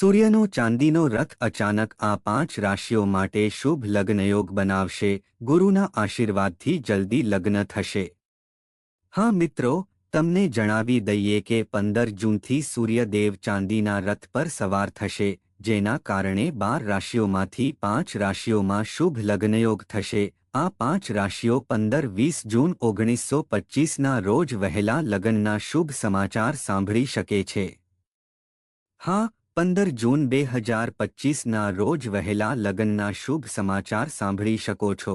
સૂર્યનો ચાંદીનો રથ અચાનક આ પાંચ રાશિઓ માટે શુભ લગ્નયોગ બનાવશે, ગુરુના આશીર્વાદથી જલ્દી લગ્ન થશે. હા મિત્રો, તમને જણાવી દઈએ કે પંદર જૂનથી સૂર્યદેવ ચાંદીના રથ પર સવાર થશે, જેના કારણે બાર રાશિઓમાંથી પાંચ રાશિઓમાં શુભ લગ્નયોગ થશે. આ પાંચ રાશિઓ પંદર વીસ જૂન ઓગણીસો પચ્ચીસના રોજ વહેલા લગ્નના શુભ સમાચાર સાંભળી શકે છે. હા પંદર જૂન બે હજાર પચ્ચીસના રોજ વહેલા લગ્નના શુભ સમાચાર સાંભળી શકો છો.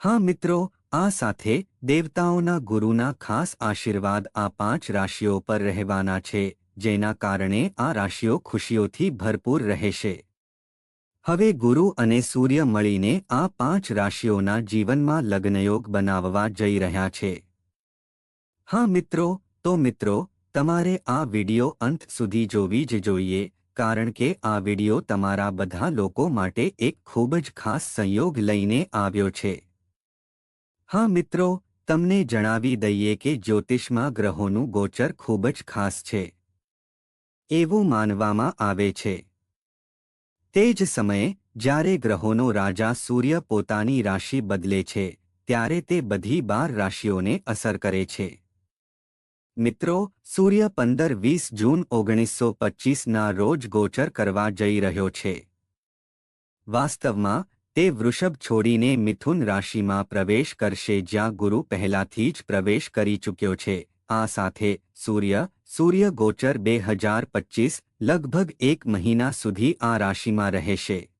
હા મિત્રો, આ સાથે દેવતાઓના ગુરુના ખાસ આશીર્વાદ આ પાંચ રાશિઓ પર રહેવાના છે, જેના કારણે આ રાશિઓ ખુશીઓથી ભરપૂર રહેશે. હવે ગુરુ અને સૂર્ય મળીને આ પાંચ રાશિઓના જીવનમાં લગ્નયોગ બનાવવા જઈ રહ્યા છે. હા મિત્રો, તો મિત્રો તમારે આ વિડિયો અંત સુધી જોવી જ જોઈએ, કારણ કે આ વિડિયો તમારા બધા લોકો માટે એક ખૂબ જ ખાસ સંયોગ લઈને આવ્યો છે. હા મિત્રો, તમને જણાવી દઈએ કે જ્યોતિષમાં ગ્રહોનું ગોચર ખૂબ જ ખાસ છે. એવું માનવામાં આવે છે. તે જ સમયે, જ્યારે ગ્રહોનો રાજા સૂર્ય પોતાની રાશિ બદલે છે, ત્યારે તે બધી બાર રાશિઓને અસર કરે છે. મિત્રો, સૂર્ય પંદર વીસ જૂન ઓગણીસો પચ્ચીસના રોજ ગોચર કરવા જઈ રહ્યો છે. વાસ્તવમાં, તે વૃષભ છોડીને મિથુન રાશિમાં પ્રવેશ કરશે જ્યાં ગુરુ પહેલાથી જ પ્રવેશ કરી ચૂક્યો છે. આ સાથે, સૂર્ય સૂર્ય ગોચર બે હજાર પચ્ચીસ લગભગ એક મહિના સુધી આ રાશિમાં રહેશે.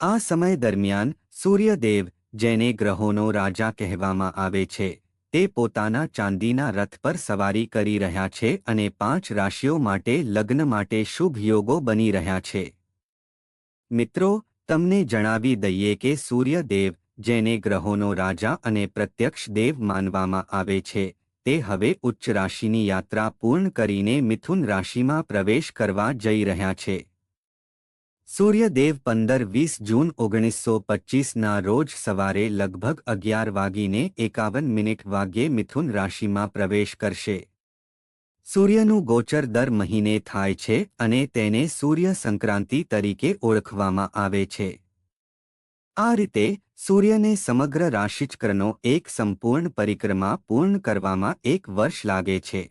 આ સમય દરમિયાન સૂર્યદેવ, જેને ગ્રહોનો રાજા કહેવામાં આવે છે તે પોતાના ચાંદીના રથ પર સવારી કરી રહ્યા છે અને પાંચ રાશિઓ માટે લગ્ન માટે શુભ યોગો બની રહ્યા છે. મિત્રો, તમને જણાવી દઈએ કે સૂર્યદેવ, જેને ગ્રહોનો રાજા અને પ્રત્યક્ષ દેવ માનવામાં આવે છે, તે હવે ઉચ્ચ રાશિની યાત્રા પૂર્ણ કરીને મિથુન રાશિમાં પ્રવેશ કરવા જઈ રહ્યા છે. સૂર્યદેવ પંદર વીસ જૂન ઓગણીસો પચ્ચીસના રોજ સવારે લગભગ અગિયાર વાગીને એકાવન મિનિટ વાગ્યે મિથુન રાશિમાં પ્રવેશ કરશે. સૂર્યનું ગોચર દર મહિને થાય છે અને તેને સૂર્ય સંક્રાંતિ તરીકે ઓળખવામાં આવે છે. આ રીતે સૂર્યને સમગ્ર રાશિચક્રનો એક સંપૂર્ણ પરિક્રમા પૂર્ણ કરવામાં એક વર્ષ લાગે છે.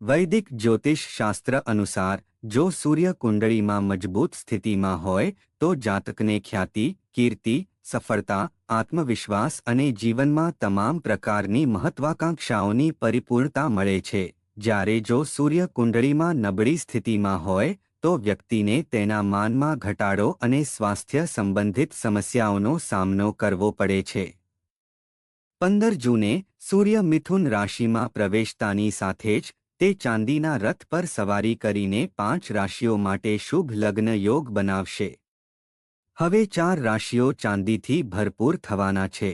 વૈદિક જ્યોતિષ શાસ્ત્ર અનુસાર જો સૂર્ય કુંડળીમાં મજબૂત સ્થિતિમાં હોય, તો જાતકને ખ્યાતિ, કીર્તિ, સફળતા, આત્મવિશ્વાસ અને જીવનમાં તમામ પ્રકારની મહત્વાકાંક્ષાઓની પરિપૂર્ણતા મળે છે. જ્યારે જો સૂર્ય કુંડળીમાં નબળી સ્થિતિમાં હોય, તો વ્યક્તિને તેના માનમાં ઘટાડો અને સ્વાસ્થ્ય સંબંધિત સમસ્યાઓનો સામનો કરવો પડે છે. પંદર જૂને સૂર્ય મિથુન રાશિમાં પ્રવેશતાની સાથે જ તે ચાંદીના રથ પર સવારી કરીને પાંચ રાશિઓ માટે શુભ લગ્ન યોગ બનાવશે. હવે ચાર રાશિઓ ચાંદીથી ભરપૂર થવાના છે.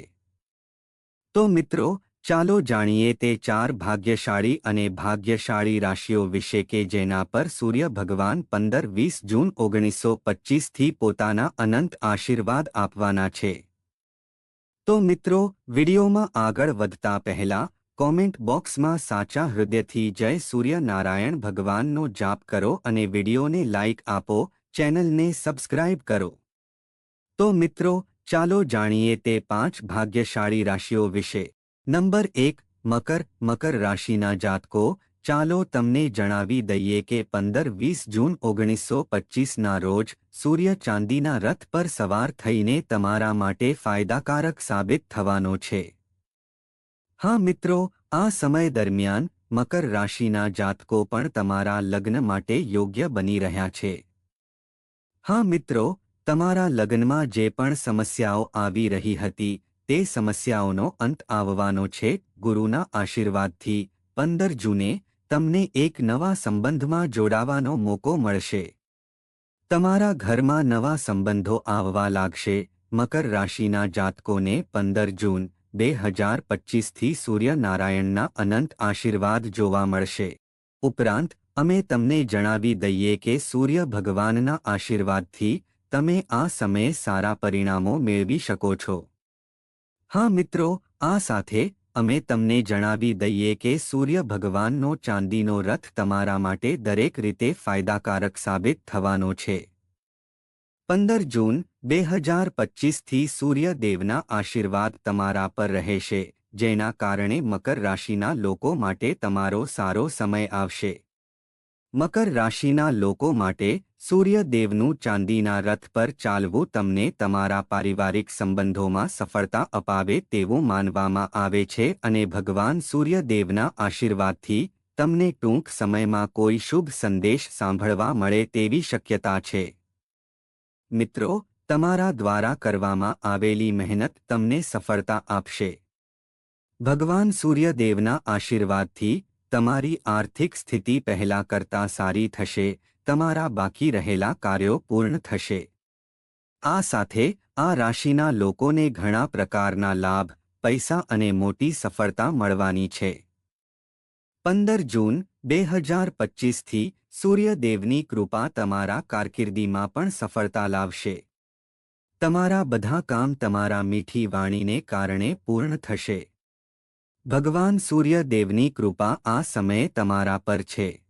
તો મિત્રો, ચાલો જાણીએ તે ચાર ભાગ્યશાળી અને ભાગ્યશાળી રાશિઓ વિશે કે જેના પર સૂર્ય ભગવાન પંદર વીસ જૂન ઓગણીસો પચ્ચીસથી પોતાના અનંત આશીર્વાદ આપવાના છે. તો મિત્રો, વિડીયોમાં આગળ વધતા પહેલા કોમેન્ટ બોક્સમાં સાચા હૃદયથી જય સૂર્યનારાયણ ભગવાનનો જાપ કરો અને વિડીયોને લાઇક આપો, ચેનલને સબસ્ક્રાઇબ કરો. તો મિત્રો, ચાલો જાણીએ તે પાંચ ભાગ્યશાળી રાશિઓ વિશે. નંબર એક, મકર મકર રાશિના જાતકો, ચાલો તમને જણાવી દઈએ કે પંદર વીસ જૂન ઓગણીસો પચ્ચીસના રોજ સૂર્ય ચાંદીના રથ પર સવાર થઈને તમારા માટે ફાયદાકારક સાબિત થવાનો છે. હા મિત્રો, આ સમય દરમિયાન મકર રાશિના જાતકો પણ તમારા લગ્ન માટે યોગ્ય બની રહ્યા છે. હા મિત્રો, તમારા લગ્નમાં જે પણ સમસ્યાઓ આવી રહી હતી, તે સમસ્યાઓનો અંત આવવાનો છે ગુરુના આશીર્વાદથી. પંદર જૂને તમને એક નવા સંબંધમાં જોડાવાનો મોકો મળશે. તમારા ઘરમાં નવા સંબંધો આવવા લાગશે. મકર રાશિના જાતકોને પંદર જૂન બે હજાર પચ્ચીસથી સૂર્યનારાયણના અનંત આશીર્વાદ જોવા મળશે. ઉપરાંત, અમે તમને જણાવી દઈએ કે સૂર્ય ભગવાનના આશીર્વાદથી તમે આ સમયે સારા પરિણામો મેળવી શકો છો. હા મિત્રો, આ સાથે અમે તમને જણાવી દઈએ કે સૂર્ય ભગવાનનો ચાંદીનો રથ તમારા માટે દરેક રીતે ફાયદાકારક સાબિત થવાનો છે. પંદર જૂન, બે હજાર પચીસથી સૂર્યદેવના આશીર્વાદ તમારા પર રહેશે જેના કારણે મકર રાશિના લોકો માટે તમારો સારો સમય આવશે. મકર રાશિના લોકો માટે સૂર્યદેવનું ચાંદીના રથ પર ચાલવું તમને તમારા પારિવારિક સંબંધોમાં સફળતા અપાવે તેવું માનવામાં આવે છે અને ભગવાન સૂર્યદેવના આશીર્વાદથી તમને ટૂંક સમયમાં કોઈ શુભ સંદેશ સાંભળવા મળે તેવી શક્યતા છે. મિત્રો, તમારા દ્વારા કરવામાં આવેલી મહેનત તમને સફળતા આપશે. ભગવાન સૂર્યદેવના આશીર્વાદથી તમારી આર્થિક સ્થિતિ પહેલા કરતાં સારી થશે, તમારા બાકી રહેલા કાર્યો પૂર્ણ થશે. આ સાથે, આ રાશિના લોકોને ઘણા પ્રકારના લાભ, પૈસા અને મોટી સફળતા મળવાની છે. પંદર જૂન, બે હજાર પચીસથી સૂર્યદેવની કૃપા તમારા કારકિર્દીમાં પણ સફળતા લાવશે. તમારા બધા કામ તમારા મીઠી વાણીને કારણે પૂર્ણ થશે. ભગવાન સૂર્યદેવની કૃપા આ સમયે તમારા પર છે.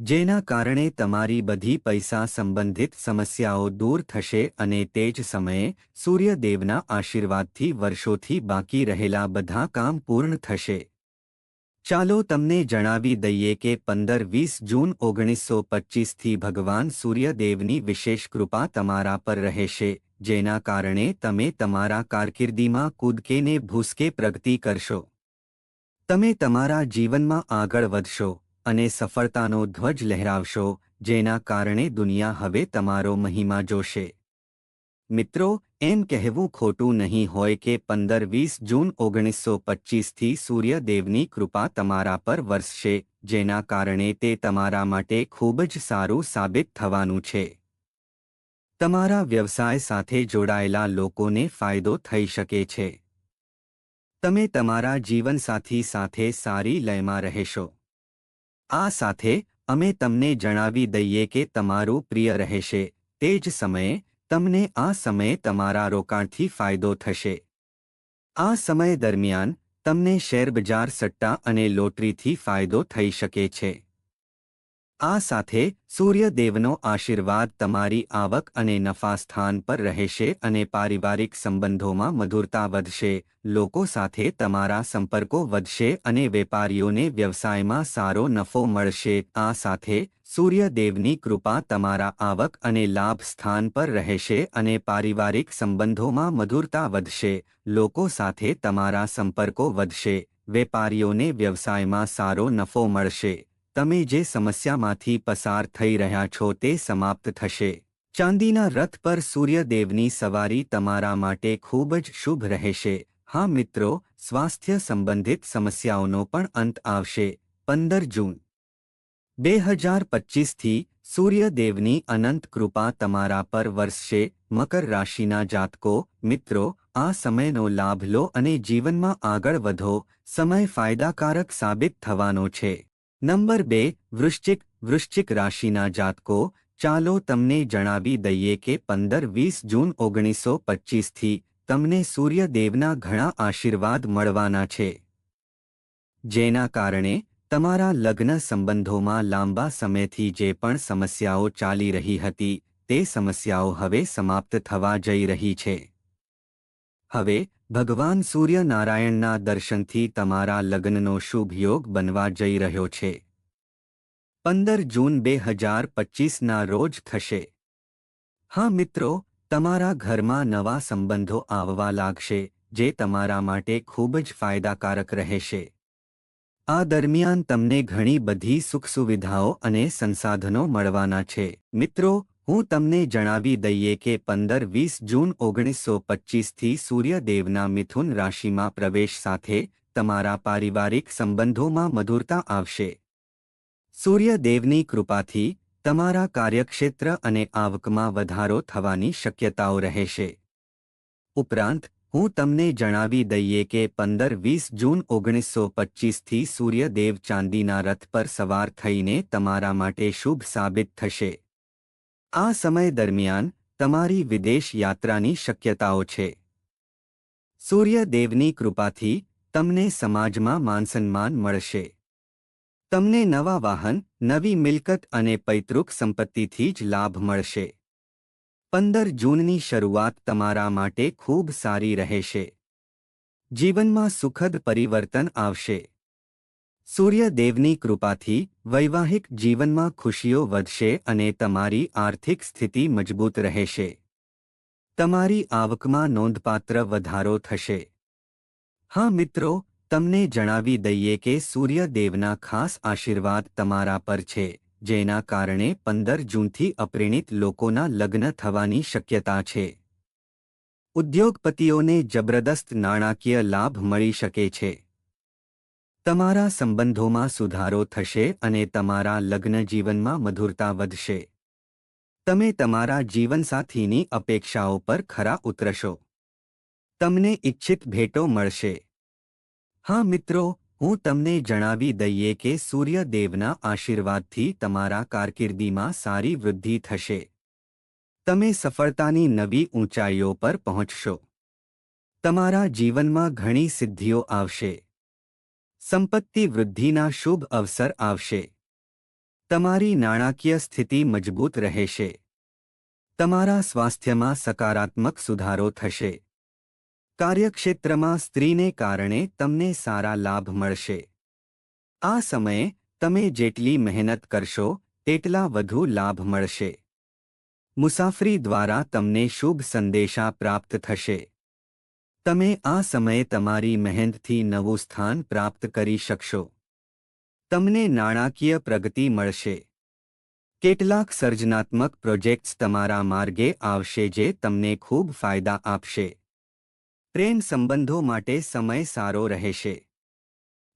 જેના કારણે તમારી બધી પૈસા સંબંધિત સમસ્યાઓ દૂર થશે અને તે જ સમયે સૂર્યદેવના આશીર્વાદથી વર્ષોથી બાકી રહેલા બધા કામ પૂર્ણ થશે. ચાલો તમને જણાવી દઈએ કે પંદર વીસ જૂન ઓગણીસો પચ્ચીસથી ભગવાન સૂર્યદેવની વિશેષ કૃપા તમારા પર રહેશે, જેના કારણે તમે તમારા કારકિર્દીમાં કૂદકેને ભૂસકે પ્રગતિ કરશો. તમે તમારા જીવનમાં આગળ વધશો અને સફળતાનો ધ્વજ લહેરાવશો, જેના કારણે દુનિયા હવે તમારો મહિમા જોશે. મિત્રો, એમ કહેવું ખોટું નહીં હોય કે પંદર વીસ જૂન ઓગણીસો પચ્ચીસથી સૂર્યદેવની કૃપા તમારા પર વરસશે, જેના કારણે તે તમારા માટે ખૂબ જ સારું સાબિત થવાનું છે. તમારા વ્યવસાય સાથે જોડાયેલા લોકોને ફાયદો થઈ શકે છે. તમે તમારા જીવનસાથી સાથે સારી લયમાં રહેશો. આ સાથે અમે તમને જણાવી દઈએ કે તમારું પ્રિય રહેશે, તે જ સમયે તમને આ સમયે તમારા રોકાણથી ફાયદો થશે. આ સમય દરમિયાન તમને શેરબજાર સટ્ટા અને લોટરીથી ફાયદો થઈ શકે છે. આ સાથે સૂર્યદેવનો આશીર્વાદ તમારી આવક અને નફા સ્થાન પર રહેશે અને પારિવારિક સંબંધોમાં મધુરતા વધશે, લોકો સાથે તમારા સંપર્કો વધશે અને વેપારીઓને વ્યવસાયમાં સારો નફો મળશે. આ સાથે સૂર્યદેવની કૃપા તમારા આવક અને લાભ સ્થાન પર રહેશે અને પારિવારિક સંબંધોમાં મધુરતા વધશે, લોકો સાથે તમારા સંપર્કો વધશે, વેપારીઓને વ્યવસાયમાં સારો નફો મળશે. તમે જે સમસ્યામાંથી પસાર થઈ રહ્યા છો તે સમાપ્ત થશે. ચાંદીના રથ પર સૂર્યદેવની સવારી તમારા માટે ખૂબ જ શુભ રહેશે. હા મિત્રો, સ્વાસ્થ્ય સંબંધિત સમસ્યાઓનો પણ અંત આવશે. પંદર જૂન. બે હજાર પચીસથી સૂર્યદેવની અનંત કૃપા તમારા પર વરસશે. મકર રાશિના જાતકો, મિત્રો, આ સમયનો લાભ લો અને જીવનમાં આગળ વધો. સમય ફાયદાકારક સાબિત થવાનો છે. નંબર બે, વૃશ્ચિક વૃશ્ચિક રાશિના જાતકો, ચાલો તમને જણાવી દઈએ કે પંદર વીસ જૂન ઓગણીસો પચ્ચીસથી તમને સૂર્યદેવના ઘણા આશીર્વાદ મળવાના છે. જેના કારણે તમારા લગ્ન સંબંધોમાં લાંબા સમયથી જે પણ સમસ્યાઓ ચાલી રહી હતી, તે સમસ્યાઓ હવે સમાપ્ત થવા જઈ રહી છે. હવે, ભગવાન સૂર્યનારાયણના દર્શનથી તમારા લગ્નનો શુભ યોગ બનવા જઈ રહ્યો છે. પંદર જૂન બે હજાર પચીસના રોજ થશે. હા મિત્રો, તમારા ઘરમાં નવા સંબંધો આવવા લાગશે, જે તમારા માટે ખૂબ જ ફાયદાકારક રહેશે. આ દરમિયાન તમને ઘણી બધી સુખ સુવિધાઓ અને સંસાધનો મળવાના છે. મિત્રો હું તમને જણાવી દઈએ કે પંદર વીસ જૂન ઓગણીસો પચ્ચીસથી સૂર્યદેવના મિથુન રાશિમાં પ્રવેશ સાથે તમારા પારિવારિક સંબંધોમાં મધુરતા આવશે. સૂર્યદેવની કૃપાથી તમારા કાર્યક્ષેત્ર અને આવકમાં વધારો થવાની શક્યતાઓ રહેશે. ઉપરાંત, હું તમને જણાવી દઈએ કે પંદર વીસ જૂન ઓગણીસો પચ્ચીસથી સૂર્યદેવ ચાંદીના રથ પર સવાર થઈને તમારા માટે શુભ સાબિત થશે. આ સમય દરમિયાન તમારી વિદેશ યાત્રાની શક્યતાઓ છે. સૂર્યદેવની કૃપાથી તમને સમાજમાં માનસન્માન મળશે. તમને નવા વાહન, નવી મિલકત અને પૈતૃક સંપત્તિથી જ લાભ મળશે. પંદર જૂનની શરૂઆત તમારા માટે ખૂબ સારી રહેશે. જીવનમાં સુખદ પરિવર્તન આવશે. સૂર્યદેવની કૃપાથી વૈવાહિક જીવનમાં ખુશીઓ વધશે અને તમારી આર્થિક સ્થિતિ મજબૂત રહેશે. તમારી આવકમાં નોંધપાત્ર વધારો થશે. હા મિત્રો, તમને જણાવી દઈએ કે સૂર્યદેવના ખાસ આશીર્વાદ તમારા પર છે, જેના કારણે પંદર જૂનથી અપરિણિત લોકોના લગ્ન થવાની શક્યતા છે. ઉદ્યોગપતિઓને જબરદસ્ત નાણાકીય લાભ મળી શકે છે. તમારા સંબંધોમાં સુધારો થશે અને તમારા લગ્ન જીવનમાં મધુરતા વધશે. તમે તમારા જીવનસાથીની અપેક્ષાઓ પર ખરા ઉતરશો. તમને ઇચ્છિત ભેટો મળશે. હા મિત્રો, હું તમને જણાવી દઈએ કે સૂર્યદેવના આશીર્વાદથી તમારા કારકિર્દીમાં સારી વૃદ્ધિ થશે. તમે સફળતાની નવી ઊંચાઈઓ પર પહોંચશો. તમારા જીવનમાં ઘણી સિદ્ધિઓ આવશે. સંપત્તિ વૃદ્ધિના શુભ અવસર આવશે. તમારી નાણાકીય સ્થિતિ મજબૂત રહેશે. તમારા સ્વાસ્થ્યમાં સકારાત્મક સુધારો થશે. કાર્યક્ષેત્રમાં સ્ત્રીને કારણે તમને સારા લાભ મળશે. આ સમયે તમે જેટલી મહેનત કરશો, તેટલા વધુ લાભ મળશે. મુસાફરી દ્વારા તમને શુભ સંદેશા પ્રાપ્ત થશે. તમે આ સમયે તમારી મહેનતથી નવું સ્થાન પ્રાપ્ત કરી શકશો. તમને નાણાકીય પ્રગતિ મળશે. કેટલાક સર્જનાત્મક પ્રોજેક્ટ્સ તમારા માર્ગે આવશે જે તમને ખૂબ ફાયદા આપશે. પ્રેમ સંબંધો માટે સમય સારો રહેશે.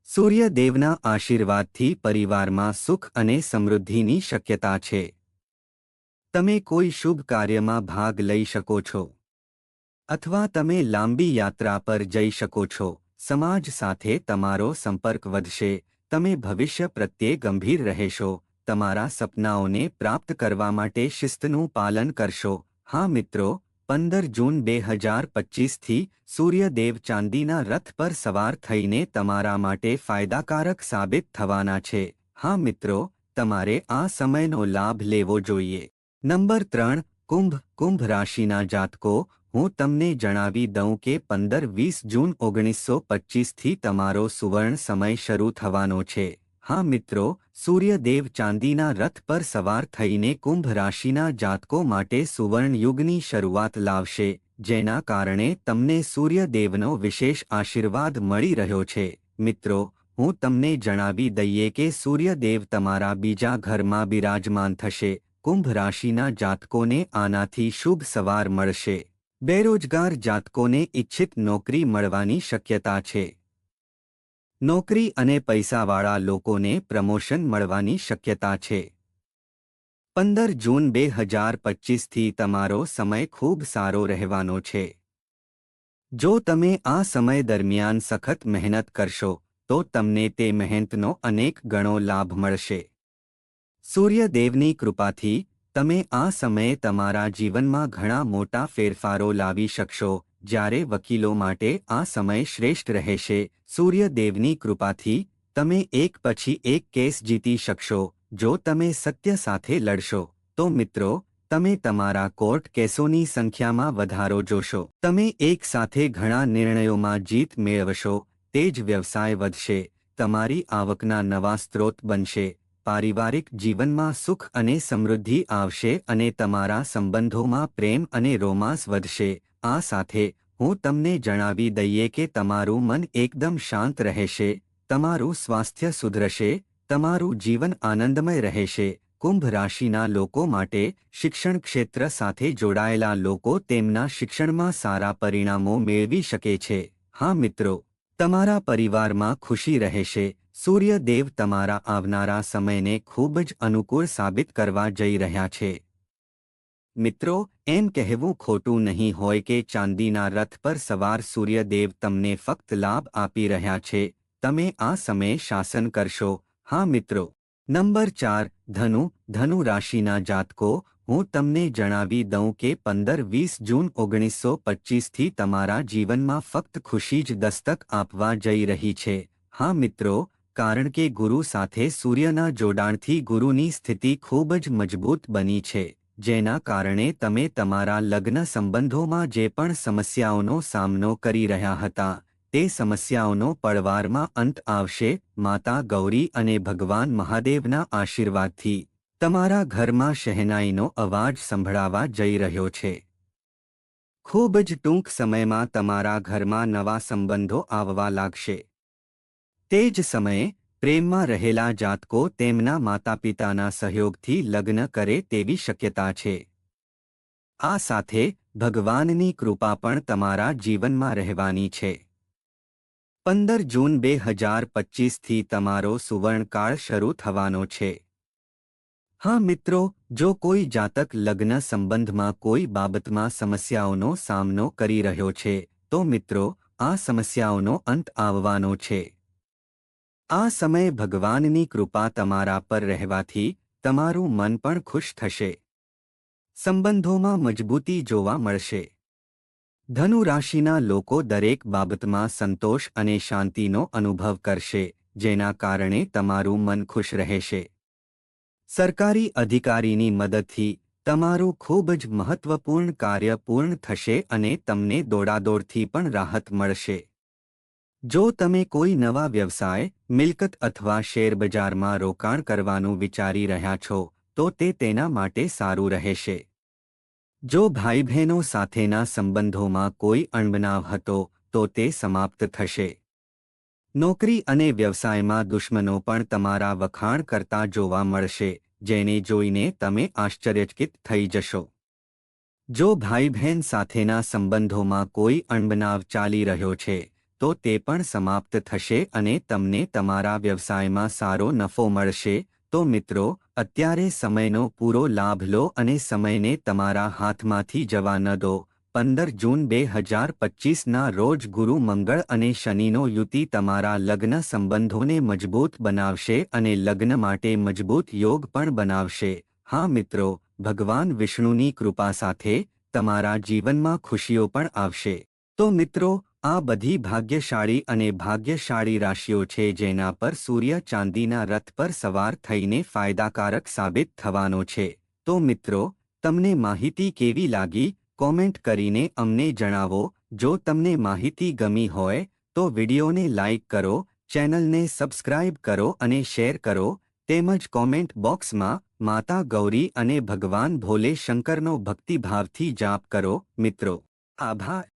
સૂર્યદેવના આશીર્વાદથી પરિવારમાં સુખ અને સમૃદ્ધિની શક્યતા છે. તમે કોઈ શુભ કાર્યમાં ભાગ લઈ શકો છો. અથવા તમે લાંબી યાત્રા પર જઈ શકો છો. સમાજ સાથે તમારો સંપર્ક વધશે. તમે ભવિષ્ય પ્રત્યે ગંભીર રહેશો. તમારા સપનાઓને પ્રાપ્ત કરવા માટે શિસ્તનું પાલન કરશો. હા મિત્રો, પંદર જૂન બે હજાર પચીસથી સૂર્યદેવ ચાંદીના રથ પર સવાર થઈને તમારા માટે ફાયદાકારક સાબિત થવાના છે. હા મિત્રો, તમારે આ સમયનો લાભ લેવો જોઈએ. નંબર ત્રણ, કુંભ. કુંભ રાશિના જાતકો હું તમને જણાવી દઉં કે પંદર વીસ જૂન ઓગણીસો પચીસથી તમારો સુવર્ણ સમય શરૂ થવાનો છે. હા મિત્રો, સૂર્યદેવ ચાંદીના રથ પર સવાર થઈને કુંભ રાશિના જાતકો માટે સુવર્ણયુગની શરૂઆત લાવશે, જેના કારણે તમને સૂર્યદેવનો વિશેષ આશીર્વાદ મળી રહ્યો છે. મિત્રો, હું તમને જણાવી દઈએ કે સૂર્યદેવ તમારા બીજા ઘરમાં બિરાજમાન થશે, કુંભ રાશિના જાતકોને આનાથી શુભ સવાર મળશે. બેરોજગાર જાતકોને ઇચ્છિત નોકરી મળવાની શક્યતા છે. નોકરી અને પૈસાવાળા લોકોને પ્રમોશન મળવાની શક્યતા છે. પંદર જૂન બે હજાર પચીસથી તમારો સમય ખૂબ સારો રહેવાનો છે. જો તમે આ સમય દરમિયાન સખત મહેનત કરશો, તો તમને તે મહેનતનો અનેક ગણો લાભ મળશે. સૂર્યદેવની કૃપાથી તમે આ સમયે તમારા જીવનમાં ઘણા મોટા ફેરફારો લાવી શકશો, જ્યારે વકીલો માટે આ સમય શ્રેષ્ઠ રહેશે. સૂર્યદેવની કૃપાથી, તમે એક પછી એક કેસ જીતી શકશો, જો તમે સત્ય સાથે લડશો. તો મિત્રો, તમે તમારા કોર્ટ કેસોની સંખ્યામાં વધારો જોશો. તમે એક સાથે ઘણા નિર્ણયોમાં જીત મેળવશો, તે જ વ્યવસાય વધશે, તમારી આવકના નવા સ્ત્રોત બનશે. પારિવારિક જીવનમાં સુખ અને સમૃદ્ધિ આવશે અને તમારા સંબંધોમાં પ્રેમ અને રોમાંસ વધશે. આ સાથે, હું તમને જણાવી દઈએ કે તમારું મન એકદમ શાંત રહેશે, તમારું સ્વાસ્થ્ય સુધરશે, તમારું જીવન આનંદમય રહેશે. કુંભ રાશિના લોકો માટે શિક્ષણ ક્ષેત્ર સાથે જોડાયેલા લોકો તેમના શિક્ષણમાં સારા પરિણામો મેળવી શકે છે. હા મિત્રો, તમારા પરિવારમાં ખુશી રહેશે સૂર્યદેવ તમારા આવનારા સમયને ખૂબ જ અનુકૂળ સાબિત કરવા જઈ રહ્યા છે. મિત્રો, એમ કહેવું ખોટું નહીં હોય કે ચાંદીના રથ પર સવાર સૂર્યદેવ તમને ફક્ત લાભ આપી રહ્યા છે. તમે આ સમયે શાસન કરશો. હા, મિત્રો. નંબર ચાર, ધનુ. ધનુ રાશિના જાતકો, હું તમને જણાવી દઉં કે પંદર વીસ જૂન ઓગણીસો પચ્ચીસથી તમારા જીવનમાં ફક્ત ખુશી જ દસ્તક આપવા જઈ રહી છે. હા, મિત્રો. કારણ કે ગુરુ સાથે સૂર્યના જોડાણથી ગુરુની સ્થિતિ ખૂબ જ મજબૂત બની છે, જેના કારણે તમે તમારા લગ્ન સંબંધોમાં જે પણ સમસ્યાઓનો સામનો કરી રહ્યા હતા, તે સમસ્યાઓનો પડવારમાં અંત આવશે, માતા ગૌરી અને ભગવાન મહાદેવના આશીર્વાદથી. તમારા ઘરમાં શહેનાઈનો અવાજ સંભળાવા જઈ રહ્યો છે. ખૂબ જ ટૂંક સમયમાં તમારા ઘરમાં નવા સંબંધો આવવા લાગશે. તે જ સમયે પ્રેમમાં રહેલા જાતકો તેમના માતાપિતાના સહયોગથી લગ્ન કરે તેવી શક્યતા છે. આ સાથે ભગવાનની કૃપા પણ તમારા જીવનમાં રહેવાની છે. પંદર જૂન બે હજાર પચ્ચીસથી તમારો સુવર્ણકાળ શરૂ થવાનો છે. હા મિત્રો, જો કોઈ જાતક લગ્ન સંબંધમાં કોઈ બાબતમાં સમસ્યાઓનો સામનો કરી રહ્યો છે, તો મિત્રો, આ સમસ્યાઓનો અંત આવવાનો છે. આ સમયે ભગવાનની કૃપા તમારા પર રહેવાથી તમારું મન પણ ખુશ થશે. સંબંધોમાં મજબૂતી જોવા મળશે. ધનુ રાશિના લોકો દરેક બાબતમાં સંતોષ અને શાંતિનો અનુભવ કરશે, જેના કારણે તમારું મન ખુશ રહેશે. સરકારી અધિકારીની મદદથી તમારું ખૂબ જ મહત્વપૂર્ણ કાર્ય પૂર્ણ થશે અને તમને દોડાદોડથી પણ રાહત મળશે. જો તમે કોઈ નવા વ્યવસાય, મિલકત અથવા શેરબજારમાં રોકાણ કરવાનું વિચારી રહ્યા છો, તો તે તેના માટે સારું રહેશે. જો ભાઈ બહેનો સાથેના સંબંધોમાં કોઈ અણબનાવ હતો, તો તે સમાપ્ત થશે. નોકરી અને વ્યવસાયમાં દુશ્મનો પણ તમારા વખાણ કરતા જોવા મળશે, જેને જોઈને તમે આશ્ચર્યચકિત થઈ જશો. જો ભાઈ બહેન સાથેના સંબંધોમાં કોઈ અણબનાવ ચાલી રહ્યો છે તો તે પણ સમાપ્ત થશે અને તમને તમારા વ્યવસાયમાં સારો નફો મળશે. તો મિત્રો, અત્યારે સમયનો પૂરો લાભ લો અને સમયને તમારા હાથમાંથી જવા ન દો. પંદર જૂન બે હજાર પચ્ચીસના રોજ ગુરુ મંગળ અને શનિનો યુતિ તમારા લગ્ન સંબંધોને મજબૂત બનાવશે અને લગ્ન માટે મજબૂત યોગ પણ બનાવશે. હા મિત્રો, ભગવાન વિષ્ણુની કૃપા સાથે તમારા જીવનમાં ખુશીઓ પણ આવશે. તો મિત્રો આ બધી ભાગ્યશાળી અને ભાગ્યશાળી રાશિઓ છે જેના પર સૂર્ય ચાંદીના રથ પર સવાર થઈને ફાયદાકારક સાબિત થવાનો છે. તો મિત્રો, તમને માહિતી કેવી લાગી? કોમેન્ટ કરીને અમને જણાવો. જો તમને માહિતી ગમી હોય, તો વિડિયોને લાઇક કરો, ચેનલને સબસ્ક્રાઇબ કરો અને શેર કરો. તેમજ કોમેન્ટ બોક્સમાં, માતા ગૌરી અને ભગવાન ભોલે શંકરનો ભક્તિભાવથી જાપ કરો. મિત્રો, આભાર.